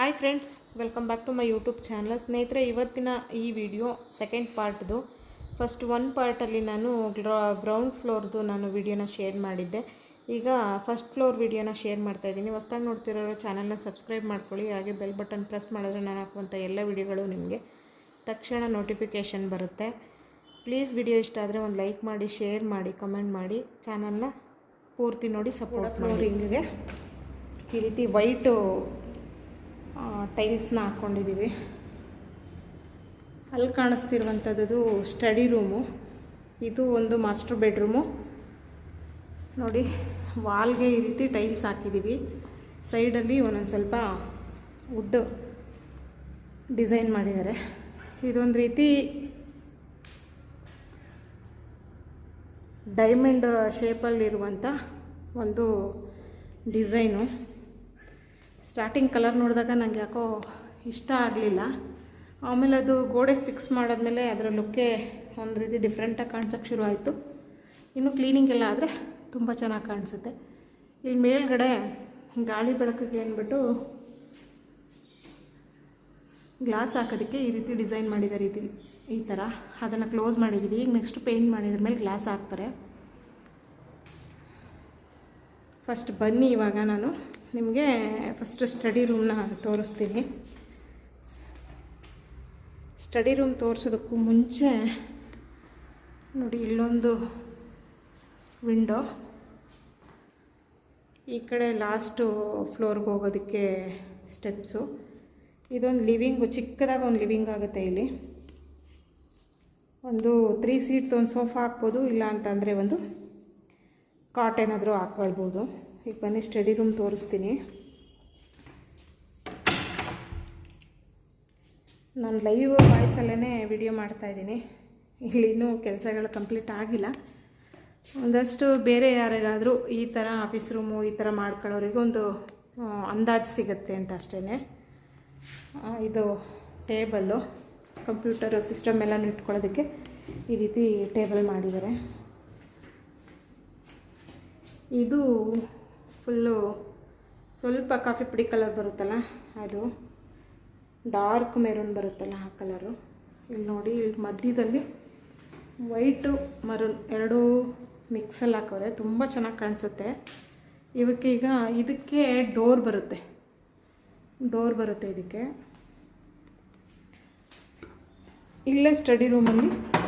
Hi friends welcome back to my YouTube channel ಸ್ನೇಹಿತರೆ ಇವತ್ತಿನ ಈ ವಿಡಿಯೋ ಸೆಕೆಂಡ್ ಪಾರ್ಟ್ದು ಫಸ್ಟ್ ಒನ್ ಪಾರ್ಟಲ್ಲಿ ನಾನು ಗ್ರೌಂಡ್ ಫ್ಲೋರ್ದು ನಾನು ವಿಡಿಯೋನ ಶೇರ್ ಮಾಡಿದ್ದೆ. ಈಗ ಫಸ್ಟ್ ಫ್ಲೋರ್ ವಿಡಿಯೋನ ಶೇರ್ ಮಾಡ್ತಾ ಇದ್ದೀನಿ. ಹೊಸ್ದಾಗಿ ನೋಡ್ತಿರೋರು ಚಾನಲ್ನ ಸಬ್ಸ್ಕ್ರೈಬ್ ಮಾಡ್ಕೊಳ್ಳಿ. ಹಾಗೆ ಬೆಲ್ ಬಟನ್ ಪ್ರೆಸ್ ಮಾಡಿದ್ರೆ ನಾನು ಹಾಕುವಂಥ ಎಲ್ಲ ವಿಡಿಯೋಗಳು ನಿಮಗೆ ತಕ್ಷಣ ನೋಟಿಫಿಕೇಷನ್ ಬರುತ್ತೆ. ಪ್ಲೀಸ್ ವಿಡಿಯೋ ಇಷ್ಟ ಆದರೆ ಒಂದು ಲೈಕ್ ಮಾಡಿ ಶೇರ್ ಮಾಡಿ ಕಮೆಂಟ್ ಮಾಡಿ. ಚಾನಲ್ನ ಪೂರ್ತಿ ನೋಡಿ ಸಪೋರ್ಟ್ ಫ್ಲೋರಿಂಗ್ಗೆ ಈ ರೀತಿ ವೈಟು ಟೈಲ್ಸ್ನ ಹಾಕ್ಕೊಂಡಿದ್ದೀವಿ ಅಲ್ಲಿ ಕಾಣಿಸ್ತಿರುವಂಥದ್ದು ಸ್ಟಡಿ ರೂಮು ಇದು ಒಂದು ಮಾಸ್ಟರ್ ಬೆಡ್ರೂಮು ನೋಡಿ ವಾಲ್ಗೆ ಈ ರೀತಿ ಟೈಲ್ಸ್ ಹಾಕಿದ್ದೀವಿ ಸೈಡಲ್ಲಿ ಒಂದೊಂದು ಸ್ವಲ್ಪ ವುಡ್ ಡಿಸೈನ್ ಮಾಡಿದ್ದಾರೆ. ಇದೊಂದು ರೀತಿ ಡೈಮಂಡ್ ಶೇಪಲ್ಲಿರುವಂಥ ಒಂದು ಡಿಸೈನು ಸ್ಟಾರ್ಟಿಂಗ್ ಕಲರ್ ನೋಡಿದಾಗ ನನಗೆ ಯಾಕೋ ಇಷ್ಟ ಆಗಲಿಲ್ಲ. ಆಮೇಲೆ ಅದು ಗೋಡೆಗೆ ಫಿಕ್ಸ್ ಮಾಡಿದ್ಮೇಲೆ ಅದರ ಲುಕ್ಕೆ ಒಂದು ರೀತಿ ಡಿಫ್ರೆಂಟಾಗಿ ಕಾಣಿಸೋಕ್ಕೆ ಶುರು ಆಯಿತು. ಇನ್ನು ಕ್ಲೀನಿಂಗ್ ಎಲ್ಲ ಆದರೆ ತುಂಬ ಚೆನ್ನಾಗಿ ಕಾಣಿಸುತ್ತೆ. ಇಲ್ಲಿ ಮೇಲ್ಗಡೆ ಗಾಳಿ ಬೆಳಕಿಗೆ ಅಂದ್ಬಿಟ್ಟು ಗ್ಲಾಸ್ ಹಾಕೋದಕ್ಕೆ ಈ ರೀತಿ ಡಿಸೈನ್ ಮಾಡಿದ ರೀತಿ ಈ ಥರ ಅದನ್ನು ಕ್ಲೋಸ್ ಮಾಡಿದ್ದೀವಿ ಈಗ ನೆಕ್ಸ್ಟ್ ಪೇಂಟ್ ಮಾಡಿದ್ರ ಮೇಲೆ ಗ್ಲಾಸ್ ಹಾಕ್ತಾರೆ. ಫಸ್ಟ್ ಬನ್ನಿ ಇವಾಗ ನಾನು. ನಿಮಗೆ ಫಸ್ಟ್ ಸ್ಟಡಿ ರೂಮ್ನ ತೋರಿಸ್ತೀನಿ. ಸ್ಟಡಿ ರೂಮ್ ತೋರಿಸೋದಕ್ಕೂ ಮುಂಚೆ ನೋಡಿ ಇಲ್ಲೊಂದು ವಿಂಡೋ ಈ ಕಡೆ ಲಾಸ್ಟು ಫ್ಲೋರ್ಗೆ ಹೋಗೋದಕ್ಕೆ ಸ್ಟೆಪ್ಸು ಇದೊಂದು ಲಿವಿಂಗು ಚಿಕ್ಕದಾಗ ಒಂದು ಲಿವಿಂಗ್ ಆಗುತ್ತೆ ಇಲ್ಲಿ. ಒಂದು ತ್ರೀ ಸೀಟ್ ಒಂದು ಸೋಫಾ ಹಾಕ್ಬೋದು, ಇಲ್ಲ ಅಂತಂದರೆ ಒಂದು ಕಾಟ್ ಏನಾದರೂ ಹಾಕ್ಕೊಳ್ಬೋದು. ಈಗ ಬನ್ನಿ ಸ್ಟಡಿ ರೂಮ್ ತೋರಿಸ್ತೀನಿ. ನಾನು ಲೈವ್ ವಾಯ್ಸಲ್ಲೇ ವಿಡಿಯೋ ಮಾಡ್ತಾಯಿದ್ದೀನಿ ಇಲ್ಲಿ ಇನ್ನೂ ಕೆಲಸಗಳು ಕಂಪ್ಲೀಟ್ ಆಗಿಲ್ಲ. ಒಂದಷ್ಟು ಬೇರೆ ಯಾರಿಗಾದರೂ ಈ ಥರ ಆಫೀಸ್ ರೂಮು ಈ ಥರ ಮಾಡ್ಕೊಳ್ಳೋರಿಗೆ ಒಂದು ಅಂದಾಜು ಸಿಗುತ್ತೆ ಅಂತ ಅಷ್ಟೇ ಇದು ಟೇಬಲ್ಲು, ಕಂಪ್ಯೂಟರ್ ಸಿಸ್ಟಮ್ ಎಲ್ಲ ಇಟ್ಕೊಳ್ಳೋದಕ್ಕೆ ಈ ರೀತಿ ಟೇಬಲ್ ಮಾಡಿದ್ದಾರೆ. ಇದು ಫುಲ್ಲು ಸ್ವಲ್ಪ ಕಾಫಿ ಪುಡಿ ಕಲರ್ ಬರುತ್ತಲ್ಲ ಅದು. ಡಾರ್ಕ್ ಮೆರೂನ್ ಬರುತ್ತಲ್ಲ ಆ ಕಲರು. ಇಲ್ಲಿ ನೋಡಿ, ಇಲ್ಲಿ ಮಧ್ಯದಲ್ಲಿ ವೈಟು ಮರೂನ್ ಎರಡೂ ಮಿಕ್ಸಲ್ಲಿ ಹಾಕೋರೆ ತುಂಬ ಚೆನ್ನಾಗಿ ಕಾಣಿಸುತ್ತೆ. ಇವಕ್ಕೆ ಈಗ ಇದಕ್ಕೆ ಡೋರ್ ಬರುತ್ತೆ. ಡೋರ್ ಬರುತ್ತೆ ಇದಕ್ಕೆ. ಇಲ್ಲೇ ಸ್ಟಡಿ ರೂಮಲ್ಲಿ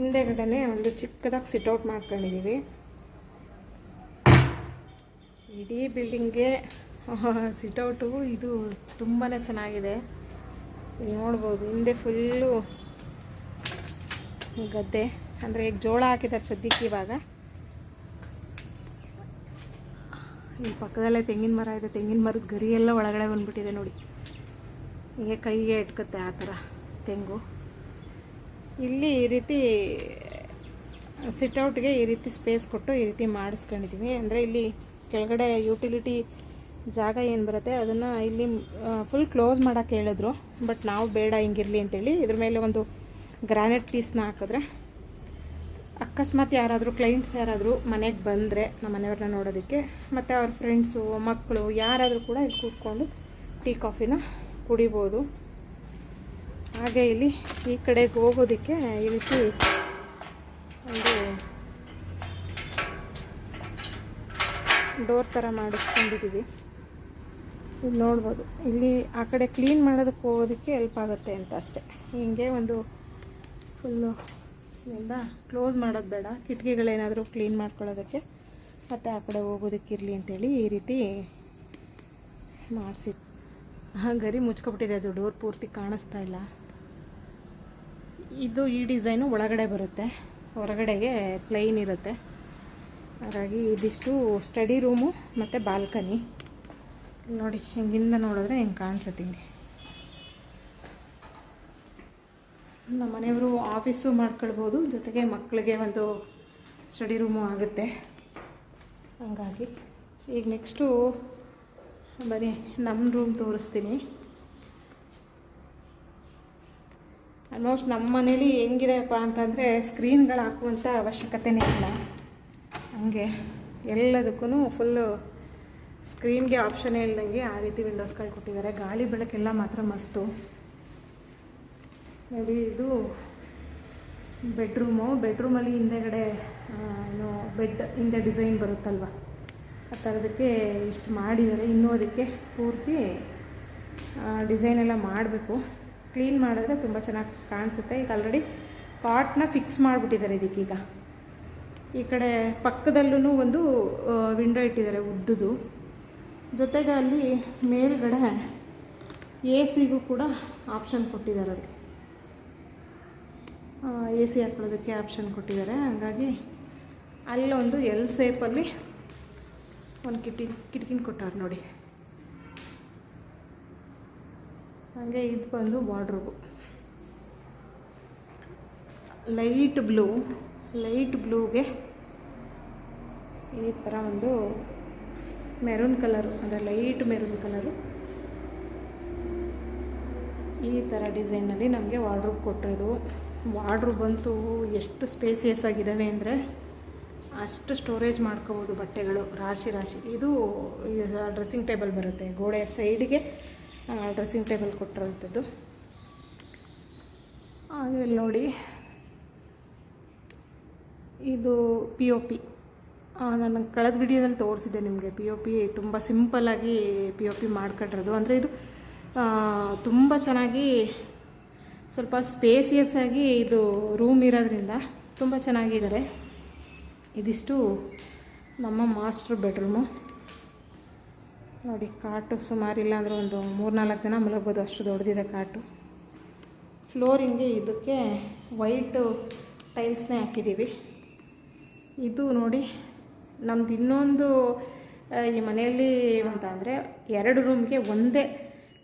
ಹಿಂದೆಗಡೆನೆ ಒಂದು ಚಿಕ್ಕದಾಗಿ ಸಿಟ್ಔಟ್ ಮಾಡ್ಕೊಂಡಿದ್ದೀವಿ. ಇಡೀ ಬಿಲ್ಡಿಂಗ್ಗೆ ಸಿಟ್ಔಟು ಇದು ತುಂಬಾ ಚೆನ್ನಾಗಿದೆ. ನೋಡ್ಬೋದು, ಹಿಂದೆ ಫುಲ್ಲು ಗದ್ದೆ. ಅಂದರೆ ಈಗ ಜೋಳ ಹಾಕಿದ್ದಾರೆ ಸದ್ಯಕ್ಕೆ ಇವಾಗ. ಈ ಪಕ್ಕದಲ್ಲೇ ತೆಂಗಿನ ಮರ ಇದೆ, ತೆಂಗಿನ ಮರದ ಗರಿ ಎಲ್ಲ ಒಳಗಡೆ ಬಂದುಬಿಟ್ಟಿದೆ ನೋಡಿ. ಹೀಗೆ ಕೈಗೆ ಇಟ್ಕತ್ತೆ ಆ ಥರ ತೆಂಗು. ಇಲ್ಲಿ ಈ ರೀತಿ, ಸಿಟ್ಔಟ್ಗೆ ಈ ರೀತಿ ಸ್ಪೇಸ್ ಕೊಟ್ಟು ಈ ರೀತಿ ಮಾಡಿಸ್ಕೊಂಡಿದ್ದೀವಿ ಅಂದರೆ ಇಲ್ಲಿ ಕೆಳಗಡೆ ಯುಟಿಲಿಟಿ ಜಾಗ ಏನು ಬರುತ್ತೆ, ಅದನ್ನು ಇಲ್ಲಿ ಫುಲ್ ಕ್ಲೋಸ್ ಮಾಡೋಕ್ಕೆ ಹೇಳಿದ್ರು. ಬಟ್ ನಾವು ಬೇಡ ಹಿಂಗಿರಲಿ ಅಂತೇಳಿ ಇದ್ರ ಮೇಲೆ ಒಂದು ಗ್ರಾನೈಟ್ ಪೀಸ್ನ ಹಾಕಿದ್ರೆ, ಅಕಸ್ಮಾತ್ ಯಾರಾದರೂ ಕ್ಲೈಂಟ್ಸ್ ಯಾರಾದರೂ ಮನೆಗೆ ಬಂದರೆ ನಮ್ಮ ಮನೆಯವ್ರನ್ನ ನೋಡೋದಕ್ಕೆ, ಮತ್ತು ಅವ್ರ ಫ್ರೆಂಡ್ಸು ಮಕ್ಕಳು ಯಾರಾದರೂ ಕೂಡ ಇಲ್ಲಿ ಕೂತ್ಕೊಂಡು ಟೀ, ಕಾಫಿನ ಕುಡಿಬೋದು. ಹಾಗೆ ಇಲ್ಲಿ ಈ ಕಡೆಗೆ ಹೋಗೋದಕ್ಕೆ ಈ ರೀತಿ ಒಂದು ಡೋರ್ ಥರ ಮಾಡಿಸ್ಕೊಂಡಿದ್ದೀವಿ. ಇಲ್ಲಿ ನೋಡ್ಬೋದು. ಇಲ್ಲಿ ಆ ಕಡೆ ಕ್ಲೀನ್ ಮಾಡೋದಕ್ಕೆ ಹೋಗೋದಕ್ಕೆ ಹೆಲ್ಪ್ ಆಗುತ್ತೆ ಅಂತ ಅಷ್ಟೆ. ಹೀಗೆ ಒಂದು ಫುಲ್ಲು ಎಲ್ಲ ಕ್ಲೋಸ್ ಮಾಡೋದು ಬೇಡ. ಕಿಟಕಿಗಳೇನಾದರೂ ಕ್ಲೀನ್ ಮಾಡ್ಕೊಳ್ಳೋದಕ್ಕೆ ಮತ್ತು ಆ ಕಡೆ ಹೋಗೋದಕ್ಕಿರಲಿ ಅಂತೇಳಿ ಈ ರೀತಿ ಮಾಡಿಸಿ. ಹಾಂ, ಗರಿ ಮುಚ್ಕೊಬಿಟ್ಟಿದೆ ಅದು. ಡೋರ್ ಪೂರ್ತಿ ಕಾಣಿಸ್ತಾ ಇಲ್ಲ. ಇದು ಈ ಡಿಸೈನು ಒಳಗಡೆ ಬರುತ್ತೆ. ಹೊರಗಡೆಗೆ ಪ್ಲೈನ್ ಇರುತ್ತೆ. ಹಾಗಾಗಿ ಇದಿಷ್ಟು ಸ್ಟಡಿ ರೂಮು ಮತ್ತು ಬಾಲ್ಕನಿ ನೋಡಿ, ಹಿಂಗಿಂದ ನೋಡಿದ್ರೆ ಹೆಂಗೆ ಕಾಣಿಸುತ್ತೆ ಹಿಂಗೆ. ನಮ್ಮ ಮನೆಯವರು ಆಫೀಸು ಮಾಡ್ಕೊಳ್ಬೋದು, ಜೊತೆಗೆ ಮಕ್ಕಳಿಗೆ ಒಂದು ಸ್ಟಡಿ ರೂಮು ಆಗುತ್ತೆ. ಹಂಗಾಗಿ, ಈಗ ನೆಕ್ಸ್ಟು ಬನ್ನಿ ನಮ್ಮ ರೂಮ್ ತೋರಿಸ್ತೀನಿ. ಆಲ್ಮೋಸ್ಟ್ ನಮ್ಮ ಮನೇಲಿ ಹೆಂಗಿದೆಯಪ್ಪ ಅಂತಂದರೆ ಸ್ಕ್ರೀನ್ಗಳು ಹಾಕುವಂಥ ಅವಶ್ಯಕತೆನೇ ಇಲ್ಲ. ಹಂಗೆ ಎಲ್ಲದಕ್ಕೂ ಫುಲ್ಲು ಸ್ಕ್ರೀನ್ಗೆ ಆಪ್ಷನ್ ಇಲ್ದಂಗೆ ಆ ರೀತಿ ವಿಂಡೋಸ್ಗಳು ಕೊಟ್ಟಿದ್ದಾರೆ. ಗಾಳಿ ಬೆಳಕೆಲ್ಲ ಮಾತ್ರ ಮಸ್ತು. ನೋಡಿ, ಇದು ಬೆಡ್ರೂಮು ಬೆಡ್ರೂಮಲ್ಲಿ ಹಿಂದೆಗಡೆ ಏನು ಬೆಡ್ ಹಿಂದೆ ಡಿಸೈನ್ ಬರುತ್ತಲ್ವ? ಆ ಥರದಕ್ಕೆ ಇಷ್ಟು ಮಾಡಿದ್ದಾರೆ. ಇನ್ನೂ ಅದಕ್ಕೆ ಪೂರ್ತಿ ಡಿಸೈನ್ ಎಲ್ಲ ಮಾಡಬೇಕು. ಕ್ಲೀನ್ ಮಾಡಿದ್ರೆ ತುಂಬ ಚೆನ್ನಾಗಿ ಕಾಣಿಸುತ್ತೆ. ಈಗ ಆಲ್ರೆಡಿ ಪಾಟ್ನ ಫಿಕ್ಸ್ ಮಾಡಿಬಿಟ್ಟಿದ್ದಾರೆ ಇದಕ್ಕೀಗ ಈ ಕಡೆ ಪಕ್ಕದಲ್ಲೂ ಒಂದು ವಿಂಡೋ ಇಟ್ಟಿದ್ದಾರೆ ಉದ್ದದು. ಜೊತೆಗೆ ಅಲ್ಲಿ ಮೇಲ್ಗಡೆ ಎ ಸಿಗೂ ಕೂಡ ಆಪ್ಷನ್ ಕೊಟ್ಟಿದ್ದಾರೆ ಅದಕ್ಕೆ ಎ ಸಿ ಹಾಕೊಳ್ಳೋದಕ್ಕೆ ಆಪ್ಷನ್ ಕೊಟ್ಟಿದ್ದಾರೆ. ಹಾಗಾಗಿ ಅಲ್ಲೊಂದು ಎಲ್ ಸೇಪಲ್ಲಿ ಒಂದು ಕಿಟಕಿ, ಕಿಟಕಿನ ಕೊಟ್ಟಾರೆ ನೋಡಿ. ಹಾಗೆ ಇದು ಬಂದು ವಾರ್ಡ್ರೋಬು ಲೈಟ್ ಬ್ಲೂ ಲೈಟ್ ಬ್ಲೂಗೆ ಈ ಥರ ಒಂದು ಮೆರೂನ್ ಕಲರು ಅಂದರೆ ಲೈಟ್ ಮೆರೂನ್ ಕಲರು ಈ ಥರ ಡಿಸೈನಲ್ಲಿ ನಮಗೆ ವಾರ್ಡ್ರೂಬ್ ಕೊಟ್ಟಿರೋದು. ವಾರ್ಡ್ರೂಬ್ ಬಂತು ಎಷ್ಟು ಸ್ಪೇಸಿಯಸ್ ಆಗಿದ್ದಾವೆ ಅಂದರೆ ಅಷ್ಟು ಸ್ಟೋರೇಜ್ ಮಾಡ್ಕೋಬೋದು ಬಟ್ಟೆಗಳು, ರಾಶಿ ರಾಶಿ. ಇದು ಡ್ರೆಸ್ಸಿಂಗ್ ಟೇಬಲ್ ಬರುತ್ತೆ. ಗೋಡೆ ಸೈಡಿಗೆ ಡ್ರೆಸ್ಸಿಂಗ್ ಟೇಬಲ್ ಕೊಟ್ಟಿರೋಂಥದ್ದು ಆಮೇಲೆ ನೋಡಿ. ಇದು ಪಿ ಒ ಪಿ ನಾನು ಕಳೆದ ವಿಡಿಯೋದಲ್ಲಿ ತೋರಿಸಿದ್ದೆ ನಿಮಗೆ. ಪಿ ಒ ಪಿ ತುಂಬ ಸಿಂಪಲ್ಲಾಗಿ ಪಿ ಒ ಪಿ ಮಾಡ್ಕೊಂಡಿರೋದು. ಅಂದರೆ ಇದು ತುಂಬ ಚೆನ್ನಾಗಿ ಸ್ವಲ್ಪ ಸ್ಪೇಸಿಯಸ್ ಆಗಿ ಇದು ರೂಮ್ ಇರೋದ್ರಿಂದ ತುಂಬ ಚೆನ್ನಾಗಿದ್ದಾರೆ. ಇದಿಷ್ಟು ನಮ್ಮ ಮಾಸ್ಟರ್ ಬೆಡ್ರೂಮು ನೋಡಿ, ಕಾಟು ಸುಮಾರಿಲ್ಲ ಅಂದರೆ ಒಂದು ಮೂರ್ನಾಲ್ಕು ಜನ ಮಲಗ್ಬೋದು. ಅಷ್ಟು ದೊಡ್ಡದಿದೆ ಕಾಟು. ಫ್ಲೋರಿಂಗೆ ಇದಕ್ಕೆ ವೈಟು ಟೈಲ್ಸ್ನೇ ಹಾಕಿದ್ದೀವಿ. ಇದು ನೋಡಿ, ನಮ್ದು ಇನ್ನೊಂದು ಈ ಮನೆಯಲ್ಲಿ ಅಂತ ಅಂದರೆ ಎರಡು ರೂಮ್ಗೆ ಒಂದೇ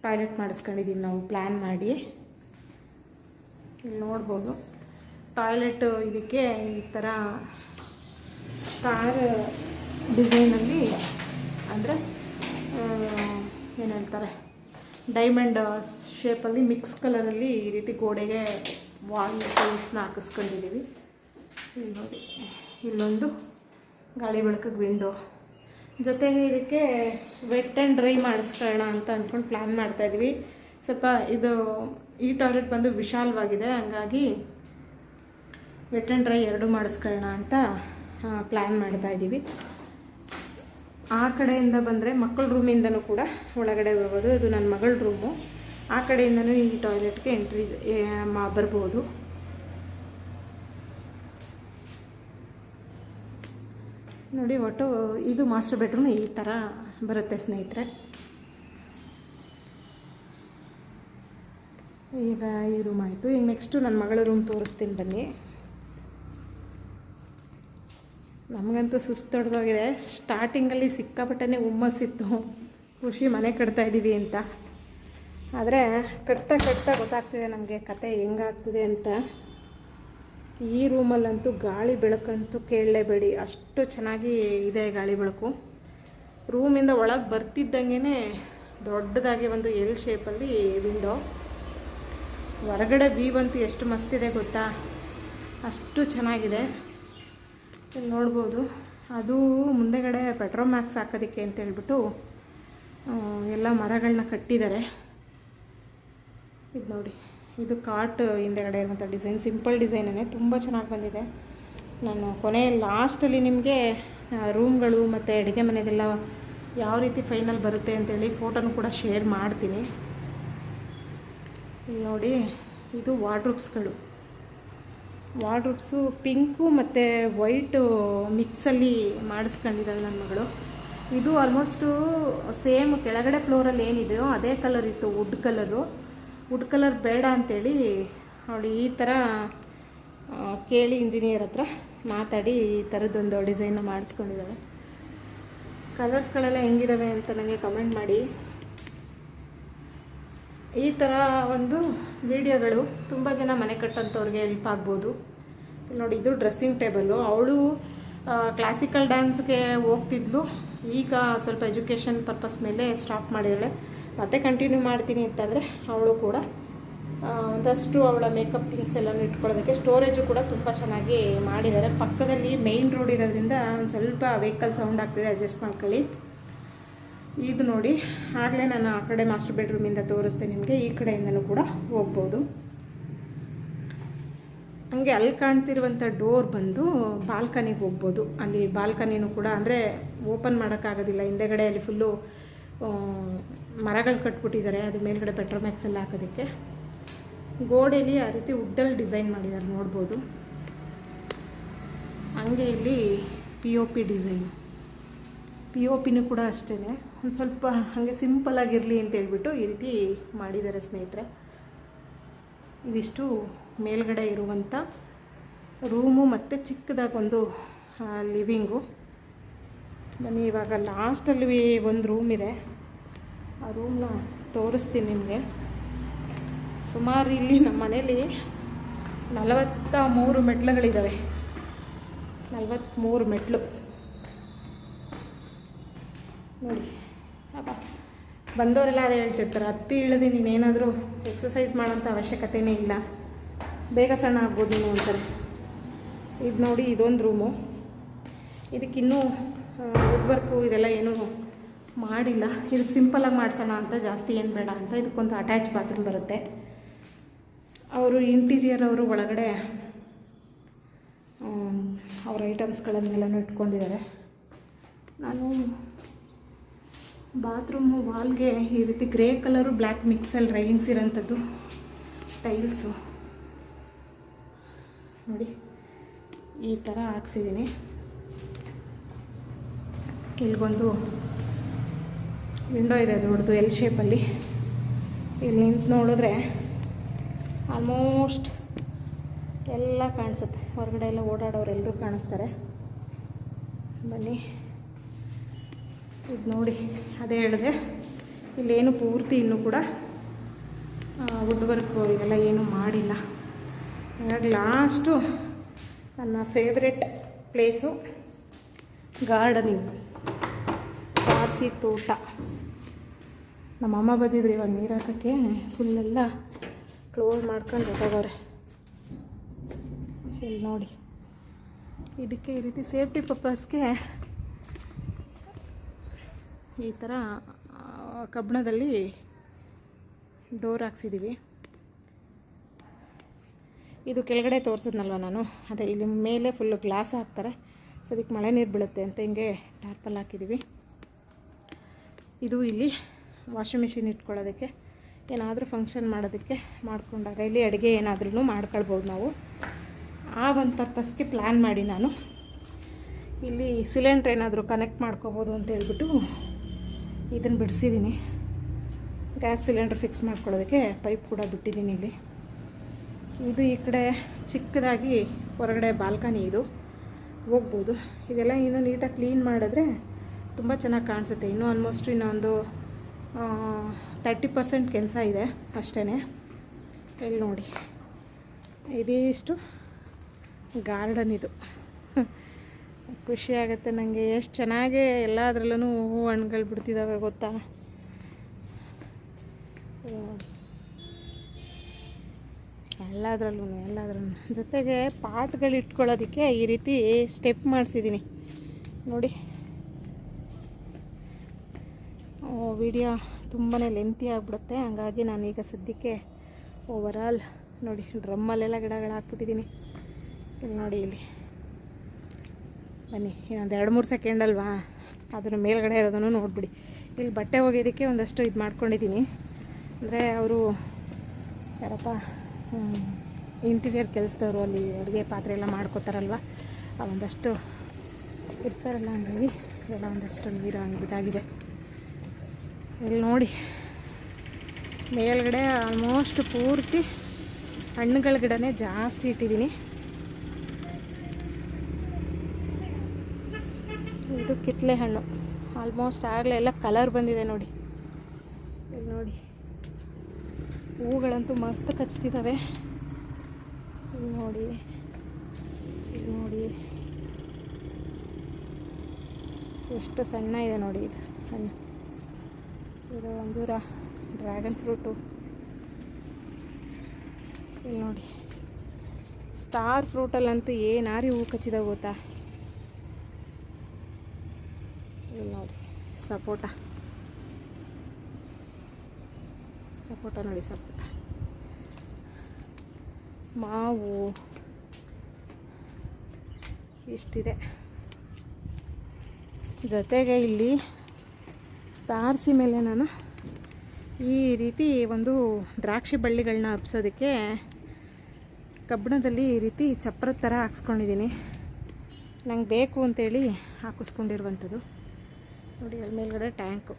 ಟಾಯ್ಲೆಟ್ ಮಾಡಿಸ್ಕೊಂಡಿದ್ದೀವಿ ನಾವು ಪ್ಲ್ಯಾನ್ ಮಾಡಿ. ಇಲ್ಲಿ ನೋಡ್ಬೋದು, ಟಾಯ್ಲೆಟು ಇದಕ್ಕೆ ಈ ಥರ ಸ್ಟಾರ್ ಡಿಸೈನಲ್ಲಿ ಅಂದರೆ ಏನು ಹೇಳ್ತಾರೆ? ಡೈಮಂಡ್ ಶೇಪಲ್ಲಿ ಮಿಕ್ಸ್ ಕಲರಲ್ಲಿ ಈ ರೀತಿ ಗೋಡೆಗೆ ವಾಲ್ ಟೈಲ್ಸ್ನ ಹಾಕಿಸ್ಕೊಂಡಿದ್ದೀವಿ. ಇಲ್ಲಿ ನೋಡಿ. ಇಲ್ಲೊಂದು ಗಾಳಿ ಬೆಳಕಿಗೆ ವಿಂಡೋ ಜೊತೆಗೆ ಇದಕ್ಕೆ ವೆಟ್ ಆ್ಯಂಡ್ ಡ್ರೈ ಮಾಡಿಸ್ಕೊಳ್ಳೋಣ ಅಂತ ಅಂದ್ಕೊಂಡು ಪ್ಲ್ಯಾನ್ ಮಾಡ್ತಾಯಿದ್ವಿ ಸ್ವಲ್ಪ ಇದು, ಈ ಟಾಯ್ಲೆಟ್ ಬಂದು ವಿಶಾಲವಾಗಿದೆ. ಹಂಗಾಗಿ ವೆಟ್ ಆ್ಯಂಡ್ ಡ್ರೈ ಎರಡು ಮಾಡಿಸ್ಕೊಳ್ಳೋಣ ಅಂತ ಪ್ಲ್ಯಾನ್ ಮಾಡ್ತಾ ಇದ್ದೀವಿ. ಆ ಕಡೆಯಿಂದ ಬಂದರೆ ಮಕ್ಕಳ ರೂಮಿಂದನೂ ಕೂಡ ಒಳಗಡೆ ಬರ್ಬೋದು. ಇದು ನನ್ನ ಮಗಳ ರೂಮು ಆ ಕಡೆಯಿಂದನೂ ಈ ಟಾಯ್ಲೆಟ್ಗೆ ಎಂಟ್ರಿ ಬರ್ಬೋದು. ನೋಡಿ, ಒಟ್ಟು ಇದು ಮಾಸ್ಟರ್ ಬೆಡ್ರೂಮ್ ಈ ಥರ ಬರುತ್ತೆ ಸ್ನೇಹಿತರೆ. ಈಗ ಈ ರೂಮ್ ಆಯಿತು. ಈಗ ನೆಕ್ಸ್ಟು ನನ್ನ ಮಗಳ ರೂಮ್ ತೋರಿಸ್ತೀನಿ ಬನ್ನಿ. ನಮಗಂತೂ ಸುಸ್ತೊಡ್ದೋಗಿದೆ ಸ್ಟಾರ್ಟಿಂಗಲ್ಲಿ ಸಿಕ್ಕಾಪಟ್ಟೆ ಹುಮ್ಮಸ್ಸಿತ್ತು ಖುಷಿ ಮನೆ ಕಟ್ತಾ ಇದ್ದೀವಿ ಅಂತ. ಆದರೆ ಕಟ್ತಾ ಕಟ್ತಾ ಗೊತ್ತಾಗ್ತಿದೆ ನಮಗೆ ಕತೆ ಹೆಂಗಾಗ್ತಿದೆ ಅಂತ. ಈ ರೂಮಲ್ಲಂತೂ ಗಾಳಿ ಬೆಳಕಂತೂ ಕೇಳಲೇಬೇಡಿ. ಅಷ್ಟು ಚೆನ್ನಾಗಿ ಇದೆ ಗಾಳಿ ಬೆಳಕು. ರೂಮಿಂದ ಒಳಗೆ ಬರ್ತಿದ್ದಂಗೆ ದೊಡ್ಡದಾಗಿ ಒಂದು ಎಲ್ ಶೇಪಲ್ಲಿ ವಿಂಡೋ ಹೊರಗಡೆ ವ್ಯೂ ಅಂತೂ ಎಷ್ಟು ಮಸ್ತಿದೆ ಗೊತ್ತಾ? ಅಷ್ಟು ಚೆನ್ನಾಗಿದೆ. ಇಲ್ಲಿ ನೋಡ್ಬೋದು. ಅದು ಮುಂದೆಗಡೆ ಪೆಟ್ರೋಲ್ ಮ್ಯಾಕ್ಸ್ ಹಾಕೋದಕ್ಕೆ ಅಂತ ಹೇಳ್ಬಿಟ್ಟು ಎಲ್ಲ ಮರಗಳನ್ನ ಕಟ್ಟಿದ್ದಾರೆ. ಇದು ನೋಡಿ. ಇದು ಕಾಟ್ ಹಿಂದೆಗಡೆ ಇರುವಂಥ ಡಿಸೈನ್ ಸಿಂಪಲ್ ಡಿಸೈನೇ ತುಂಬ ಚೆನ್ನಾಗಿ ಬಂದಿದೆ. ನಾನು ಕೊನೆ ಲಾಸ್ಟಲ್ಲಿ ನಿಮಗೆ ರೂಮ್ಗಳು ಮತ್ತು ಅಡುಗೆ ಮನೆದೆಲ್ಲ ಯಾವ ರೀತಿ ಫೈನಲ್ ಬರುತ್ತೆ ಅಂತೇಳಿ ಫೋಟೋನು ಕೂಡ ಶೇರ್ ಮಾಡ್ತೀನಿ. ಇಲ್ಲಿ ನೋಡಿ, ಇದು ವಾರ್ಡ್ರೂಬ್ಸ್ಗಳು ವಾರ್ಡ್ರೂಬ್ಸು ಪಿಂಕು ಮತ್ತು ವೈಟು ಮಿಕ್ಸಲ್ಲಿ ಮಾಡಿಸ್ಕೊಂಡಿದ್ದಾಳೆ ನನ್ನ ಮಗಳು. ಇದು ಆಲ್ಮೋಸ್ಟು ಸೇಮ್ ಕೆಳಗಡೆ ಫ್ಲೋರಲ್ಲಿ ಏನಿದೆಯೋ ಅದೇ ಕಲರ್ ಇತ್ತು ವುಡ್ ಕಲರು ವುಡ್ ಕಲರ್ ಬೇಡ ಅಂತೇಳಿ ಅವಳು ಈ ಥರ ಕೇಳಿ ಇಂಜಿನಿಯರ್ ಹತ್ರ ಮಾತಾಡಿ ಈ ಥರದ್ದೊಂದು ಡಿಸೈನ್ನ ಮಾಡಿಸ್ಕೊಂಡಿದ್ದಾಳೆ. ಕಲರ್ಸ್ಗಳೆಲ್ಲ ಹೆಂಗಿದ್ದಾವೆ ಅಂತ ನನಗೆ ಕಮೆಂಟ್ ಮಾಡಿ. ಈ ಥರ ಒಂದು ವಿಡಿಯೋಗಳು ತುಂಬ ಜನ ಮನೆ ಕಟ್ಟಂಥವ್ರಿಗೆ ಹೆಲ್ಪ್ ಆಗ್ಬೋದು. ನೋಡಿ, ಇದು ಡ್ರೆಸ್ಸಿಂಗ್ ಟೇಬಲ್ಲು ಅವಳು ಕ್ಲಾಸಿಕಲ್ ಡ್ಯಾನ್ಸ್ಗೆ ಹೋಗ್ತಿದ್ಲು. ಈಗ ಸ್ವಲ್ಪ ಎಜುಕೇಷನ್ ಪರ್ಪಸ್ ಮೇಲೆ ಸ್ಟಾಪ್ ಮಾಡಿದಳೆ. ಮತ್ತೆ ಕಂಟಿನ್ಯೂ ಮಾಡ್ತೀನಿ ಅಂತಂದರೆ ಅವಳು ಕೂಡ ಒಂದಷ್ಟು ಅವಳ ಮೇಕಪ್ ಥಿಂಗ್ಸ್ ಎಲ್ಲ ಇಟ್ಕೊಳ್ಳೋದಕ್ಕೆ ಸ್ಟೋರೇಜು ಕೂಡ ತುಂಬ ಚೆನ್ನಾಗಿ ಮಾಡಿದ್ದಾರೆ. ಪಕ್ಕದಲ್ಲಿ ಮೇಯ್ನ್ ರೋಡ್ ಇರೋದ್ರಿಂದ ಒಂದು ಸ್ವಲ್ಪ ವೆಹಿಕಲ್ ಸೌಂಡ್ ಆಗ್ತಿದೆ ಅಡ್ಜಸ್ಟ್ ಮಾಡ್ಕೊಳ್ಳಿ. ಇದು ನೋಡಿ, ಆಗಲೇ ನಾನು ಆ ಕಡೆ ಮಾಸ್ಟರ್ ಬೆಡ್ರೂಮಿಂದ ತೋರಿಸ್ದೆ ನಿಮಗೆ, ಈ ಕಡೆಯಿಂದನೂ ಕೂಡ ಹೋಗ್ಬೋದು. ಹಂಗೆ ಅಲ್ಲಿ ಕಾಣ್ತಿರುವಂಥ ಡೋರ್ ಬಂದು ಬಾಲ್ಕನಿಗೆ ಹೋಗ್ಬೋದು. ಅಲ್ಲಿ ಬಾಲ್ಕನಿನೂ ಕೂಡ, ಅಂದರೆ ಓಪನ್ ಮಾಡೋಕ್ಕಾಗೋದಿಲ್ಲ. ಹಿಂದೆಗಡೆ ಅಲ್ಲಿ ಫುಲ್ಲು ಮರಗಳು ಕಟ್ಬಿಟ್ಟಿದ್ದಾರೆ. ಅದು ಮೇಲ್ಗಡೆ ಪೆಟ್ರೋಮ್ಯಾಕ್ಸ್ ಎಲ್ಲ ಹಾಕೋದಕ್ಕೆ. ಗೋಡೆಯಲ್ಲಿ ಆ ರೀತಿ ವುಡ್ಡಲ್ಲಿ ಡಿಸೈನ್ ಮಾಡಿದ್ದಾರೆ, ನೋಡ್ಬೋದು. ಹಂಗೆ ಇಲ್ಲಿ P O P design. P O ಪಿನೂ ಕೂಡ ಅಷ್ಟೇ ಒಂದು ಸ್ವಲ್ಪ ಹಾಗೆ ಸಿಂಪಲ್ ಆಗಿರಲಿ ಅಂತ ಹೇಳ್ಬಿಟ್ಟು ಈ ರೀತಿ ಮಾಡಿದ್ದಾರೆ ಸ್ನೇಹಿತರೆ. ಇದಿಷ್ಟು ಮೇಲ್ಗಡೆ ಇರುವಂಥ ರೂಮು ಮತ್ತು ಚಿಕ್ಕದಾಗೊಂದು ಲಿವಿಂಗು ನಾನು ಇವಾಗ ಲಾಸ್ಟಲ್ಲಿ ಒಂದು ರೂಮ್ ಇದೆ. ಆ ರೂಮ್ನ ತೋರಿಸ್ತೀನಿ ನಿಮಗೆ. ಸುಮಾರು ಇಲ್ಲಿ ನಮ್ಮ ಮನೇಲಿ ನಲವತ್ತ ಮೂರು ಮೆಟ್ಲುಗಳಿದ್ದಾವೆ ನಲವತ್ತ್ಮೂರು ಮೆಟ್ಲು. ನೋಡಿ ಅಪ್ಪ ಬಂದವರೆಲ್ಲ ಅದೇ ಹೇಳ್ತಿರ್ತಾರೆ, ಹತ್ತಿ ಇಳಿದು ನೀನೇನಾದರೂ ಎಕ್ಸಸೈಸ್ ಮಾಡೋಂಥ ಅವಶ್ಯಕತೆಯೇ ಇಲ್ಲ. ಬೇಗ ಸಣ್ಣ ಆಗ್ಬೋದು ನೀನು ಅಂತಾರೆ. ಇದು ನೋಡಿ ಇದೊಂದು ರೂಮು ಇದಕ್ಕಿನ್ನೂ ವುಡ್ ವರ್ಕು ಇದೆಲ್ಲ ಏನೂ ಮಾಡಿಲ್ಲ. ಇದಕ್ಕೆ ಸಿಂಪಲಾಗಿ ಮಾಡಿಸೋಣ ಅಂತ ಜಾಸ್ತಿ ಏನು ಬೇಡ ಅಂತ ಇದಕ್ಕೊಂದು ಅಟ್ಯಾಚ್ ಬಾತ್ರೂಮ್ ಬರುತ್ತೆ. ಅವರು ಇಂಟೀರಿಯರ್ ಅವರು ಒಳಗಡೆ ಅವರ ಐಟಮ್ಸ್ಗಳನ್ನೆಲ್ಲನೂ ಇಟ್ಕೊಂಡಿದ್ದಾರೆ. ನಾನು ಬಾತ್ರೂಮು ವಾಲ್ಗೆ ಈ ರೀತಿ ಗ್ರೇ ಕಲರು ಬ್ಲ್ಯಾಕ್ ಮಿಕ್ಸಲ್ಲಿ ರೈಲಿಂಗ್ಸ್ ಇರೋಂಥದ್ದು ಟೈಲ್ಸು. ನೋಡಿ, ಈ ಥರ ಹಾಕ್ಸಿದ್ದೀನಿ. ಇಲ್ಲಿಗೊಂದು ವಿಂಡೋ ಇದೆ ದೊಡ್ಡದು ಎಲ್ ಶೇಪಲ್ಲಿ ಇಲ್ಲಿ ನಿಂತು ನೋಡಿದ್ರೆ ಆಲ್ಮೋಸ್ಟ್ ಎಲ್ಲ ಕಾಣಿಸುತ್ತೆ. ಹೊರಗಡೆ ಎಲ್ಲ ಓಡಾಡೋರು ಎಲ್ಲರೂ ಕಾಣಿಸ್ತಾರೆ. ಬನ್ನಿ. ಇದು ನೋಡಿ, ಅದೇ ಹೇಳಿದೆ. ಇಲ್ಲೇನು ಪೂರ್ತಿ ಇನ್ನೂ ಕೂಡ ವುಡ್ ವರ್ಕು ಇದೆಲ್ಲ ಏನೂ ಮಾಡಿಲ್ಲ. ಹಾಗಾಗಿ ಲಾಸ್ಟು ನನ್ನ ಫೇವ್ರೆಟ್ ಪ್ಲೇಸು ಗಾರ್ಡನಿಂಗ್ ಪಾರ್ಸಿ ತೋಟ. ನಮ್ಮಮ್ಮ ಬಂದಿದ್ರು ಇವಾಗ ನೀರು ಹಾಕೋಕ್ಕೆ ಫುಲ್ಲೆಲ್ಲ ಕ್ಲೋಸ್ ಮಾಡ್ಕೊಂಡು ಹೊರಟೋಗವ್ರೆ ಇಲ್ಲಿ ನೋಡಿ, ಇದಕ್ಕೆ ಈ ರೀತಿ ಸೇಫ್ಟಿ ಪರ್ಪಸ್ಗೆ ಈ ಥರ ಕಬ್ಬಣದಲ್ಲಿ ಡೋರ್ ಹಾಕ್ಸಿದ್ದೀವಿ ಇದು ಕೆಳಗಡೆ ತೋರಿಸಿದ್ನಲ್ವ ನಾನು? ಅದೇ, ಇಲ್ಲಿ ಮೇಲೆ ಫುಲ್ಲು ಗ್ಲಾಸ್ ಹಾಕ್ತಾರೆ. ಸೊ ಅದಕ್ಕೆ ಮಳೆ ನೀರು ಬೀಳುತ್ತೆ ಅಂತ ಹಿಂಗೆ ಟಾರ್ಪಲ್ ಹಾಕಿದ್ದೀವಿ ಇದು ಇಲ್ಲಿ ವಾಷಿಂಗ್ ಮಿಷಿನ್ ಇಟ್ಕೊಳ್ಳೋದಕ್ಕೆ, ಏನಾದರೂ ಫಂಕ್ಷನ್ ಮಾಡೋದಕ್ಕೆ ಮಾಡ್ಕೊಂಡಾಗ, ಇಲ್ಲಿ ಅಡುಗೆ ಏನಾದ್ರೂ ಮಾಡ್ಕೊಳ್ಬೋದು ನಾವು. ಆ ಒಂದು ಪರ್ಪಸ್ಗೆ ಪ್ಲ್ಯಾನ್ ಮಾಡಿ ನಾನು. ಇಲ್ಲಿ ಸಿಲಿಂಡ್ರ್ ಏನಾದರೂ ಕನೆಕ್ಟ್ ಮಾಡ್ಕೋಬೋದು ಅಂತ ಹೇಳ್ಬಿಟ್ಟು ಇದನ್ನು ಬಿಡಿಸಿದ್ದೀನಿ ಗ್ಯಾಸ್ ಸಿಲಿಂಡ್ರ್ ಫಿಕ್ಸ್ ಮಾಡ್ಕೊಳ್ಳೋದಕ್ಕೆ ಪೈಪ್ ಕೂಡ ಬಿಟ್ಟಿದ್ದೀನಿ ಇಲ್ಲಿ. ಇದು ಈ ಕಡೆ ಚಿಕ್ಕದಾಗಿ ಹೊರಗಡೆ ಬಾಲ್ಕನಿ ಇದು. ಹೋಗ್ಬೋದು. ಇದೆಲ್ಲ ಇನ್ನೂ ನೀಟಾಗಿ ಕ್ಲೀನ್ ಮಾಡಿದ್ರೆ ತುಂಬ ಚೆನ್ನಾಗಿ ಕಾಣಿಸುತ್ತೆ. ಇನ್ನೂ ಆಲ್ಮೋಸ್ಟ್ ಇನ್ನೊಂದು ತರ್ಟಿ ಪರ್ಸೆಂಟ್ ಕೆಲಸ ಇದೆ ಅಷ್ಟೇ ಇಲ್ಲಿ ನೋಡಿ. ಇದಿಷ್ಟು ಗಾರ್ಡನ್ ಇದು. ಖುಷಿ ಆಗುತ್ತೆ ನನಗೆ ಎಷ್ಟು ಚೆನ್ನಾಗಿ ಎಲ್ಲದರಲ್ಲೂ ಹೂವು ಹಣ್ಣುಗಳು ಬಿಡ್ತಿದ್ದಾವೆ ಗೊತ್ತಾ. ಎಲ್ಲದರಲ್ಲೂ ಎಲ್ಲದ್ರಲ್ಲೂ ಜೊತೆಗೆ ಪಾಟ್ಗಳು ಇಟ್ಕೊಳ್ಳೋದಕ್ಕೆ ಈ ರೀತಿ ಸ್ಟೆಪ್ ಮಾಡಿಸಿದ್ದೀನಿ ನೋಡಿ. ವಿಡಿಯೋ ತುಂಬಾ ಲೆಂತಿ ಆಗಿಬಿಡುತ್ತೆ. ಹಂಗಾಗಿ ನಾನೀಗ ಸದ್ಯಕ್ಕೆ ಓವರಾಲ್ ನೋಡಿ, ಡ್ರಮ್ಮಲ್ಲೆಲ್ಲ ಗಿಡಗಳು ಹಾಕ್ಬಿಟ್ಟಿದ್ದೀನಿ ನೋಡಿ ಇಲ್ಲಿ. ಬನ್ನಿ, ಇನ್ನೊಂದು ಎರಡು ಮೂರು ಸೆಕೆಂಡ್ ಅಲ್ವಾ? ಅದನ್ನು ಮೇಲ್ಗಡೆ ಇರೋದನ್ನು ನೋಡಿಬಿಡಿ. ಇಲ್ಲಿ ಬಟ್ಟೆ ಒಗೆಯೋದಕ್ಕೆ ಒಂದಷ್ಟು ಇದು ಮಾಡ್ಕೊಂಡಿದ್ದೀನಿ. ಅಂದರೆ ಅವರು ಯಾರಪ್ಪ ಇಂಟೀರಿಯರ್ ಕೆಲಸದವರು ಅಲ್ಲಿ ಅಡುಗೆ ಪಾತ್ರೆ ಎಲ್ಲ ಮಾಡ್ಕೋತಾರಲ್ವ? ಒಂದಷ್ಟು ಇರ್ತಾರಲ್ಲ ಹಂಗಾಗಿ ಎಲ್ಲ ಒಂದಷ್ಟು ನೀರು ಹಂಗೆ ಇದಾಗಿದೆ. ಇಲ್ಲಿ ನೋಡಿ, ಮೇಲ್ಗಡೆ ಆಲ್ಮೋಸ್ಟ್ ಪೂರ್ತಿ ಹಣ್ಣುಗಳ ಗಿಡನೇ ಜಾಸ್ತಿ ಇಟ್ಟಿದ್ದೀನಿ. ಇದು ಕಿತ್ಲೆ ಹಣ್ಣು. ಆಲ್ಮೋಸ್ಟ್ ಆಗಲೇ ಎಲ್ಲ ಕಲರ್ ಬಂದಿದೆ ನೋಡಿ. ಇಲ್ಲಿ ನೋಡಿ. ಹೂಗಳಂತೂ ಮಸ್ತ್ ಕಚ್ತಿದ್ದಾವೆ ಇಲ್ಲಿ ನೋಡಿ. ಇಲ್ಲಿ ನೋಡಿ. ಎಷ್ಟು ಸಣ್ಣ ಇದೆ ನೋಡಿ ಇದು ಹಣ್ಣು. ಇದು ಅಂದೂರ ಡ್ರ್ಯಾಗನ್ ಫ್ರೂಟು ಇಲ್ಲಿ ನೋಡಿ. ಸ್ಟಾರ್ ಫ್ರೂಟಲ್ಲಂತೂ ಏನಾರಿ ಹೂ ಕಚ್ಚಿದಾವೆ ಗೊತ್ತಾ ಇಲ್ಲಿ ನೋಡಿ ಸಪೋಟ. ಸಪೋಟ ನೋಡಿ, ಸಪೋಟ. ಮಾವು. ಇಷ್ಟಿದೆ. ಜೊತೆಗೆ ಇಲ್ಲಿ ತಾರಸಿ ಮೇಲೆ ನಾನು ಈ ರೀತಿ ಒಂದು ದ್ರಾಕ್ಷಿ ಬಳ್ಳಿಗಳನ್ನ ಹಬ್ಸೋದಕ್ಕೆ ಕಬ್ಬಣದಲ್ಲಿ ಈ ರೀತಿ ಚಪ್ರದ ಥರ ಹಾಕ್ಸ್ಕೊಂಡಿದ್ದೀನಿ. ನಂಗೆ ಬೇಕು ಅಂತೇಳಿ ಹಾಕಿಸ್ಕೊಂಡಿರುವಂಥದ್ದು. ನೋಡಿ ಅಲ್ಲಿ ಮೇಲ್ಗಡೆ ಟ್ಯಾಂಕು.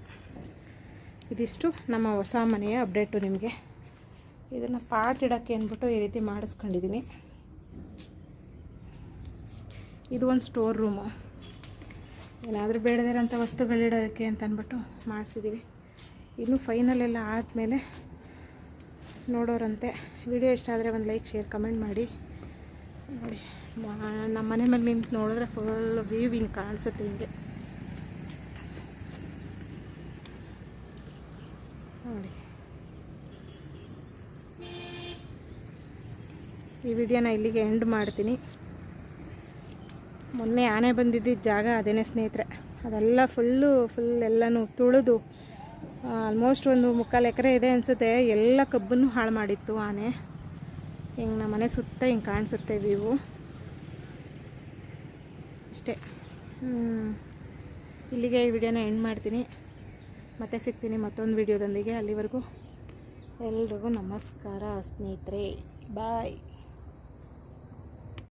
ಇದಿಷ್ಟು ನಮ್ಮ ಹೊಸ ಮನೆಯ ಅಪ್ಡೇಟು ನಿಮಗೆ. ಇದನ್ನು ಪಾಟ್ ಇಡೋಕ್ಕೆ ಅಂದ್ಬಿಟ್ಟು ಈ ರೀತಿ ಮಾಡಿಸ್ಕೊಂಡಿದ್ದೀನಿ ಇದು ಒಂದು ಸ್ಟೋರ್ ರೂಮು. ಏನಾದರೂ ಬೇಡದಿರೋಂಥ ವಸ್ತುಗಳಿಡೋದಕ್ಕೆ ಅಂತ ಅಂದ್ಬಿಟ್ಟು ಮಾಡಿಸಿದ್ದೀವಿ ಇನ್ನೂ ಫೈನಲ್ ಎಲ್ಲ ಆದಮೇಲೆ ನೋಡೋರಂತೆ. ವಿಡಿಯೋ ಇಷ್ಟ ಆದರೆ ಒಂದು ಲೈಕ್, ಶೇರ್, ಕಮೆಂಟ್ ಮಾಡಿ. ನೋಡಿ ನಮ್ಮ ಮನೆ ಮೇಲೆ ನಿಂತು ನೋಡಿದ್ರೆ ಫುಲ್ ವ್ಯೂ ಹಿಂಗೆ ಕಾಣಿಸುತ್ತೆ ಹಿಂಗೆ ನೋಡಿ ಈ ವಿಡಿಯೋನ ಇಲ್ಲಿಗೆ ಎಂಡ್ ಮಾಡ್ತೀನಿ. ಮೊನ್ನೆ ಆನೆ ಬಂದಿದ್ದಿದ್ದ ಜಾಗ, ಅದೇನೇ ಸ್ನೇಹಿತರೆ. ಅದೆಲ್ಲ ಫುಲ್ಲು ಫುಲ್ ಎಲ್ಲನೂ ತುಳಿದು ಆಲ್ಮೋಸ್ಟ್ ಒಂದು ಮುಕ್ಕಾಲು ಎಕರೆ ಇದೆ ಅನಿಸುತ್ತೆ. ಎಲ್ಲ ಕಬ್ಬನ್ನು ಹಾಳು ಮಾಡಿತ್ತು ಆನೆ. ಹಿಂಗೆ ನಮ್ಮ ಮನೆ ಸುತ್ತ ಹಿಂಗೆ ಕಾಣಿಸುತ್ತೆ ವ್ಯೂ ಅಷ್ಟೇ. ಇಲ್ಲಿಗೆ ಈ ವಿಡಿಯೋನ ಎಂಡ್ ಮಾಡ್ತೀನಿ. ಮತ್ತೆ ಸಿಗ್ತೀನಿ ಮತ್ತೊಂದು ವಿಡಿಯೋದೊಂದಿಗೆ. ಅಲ್ಲಿವರೆಗೂ ಎಲ್ರಿಗೂ ನಮಸ್ಕಾರ ಸ್ನೇಹಿತರೆ. ಬಾಯ್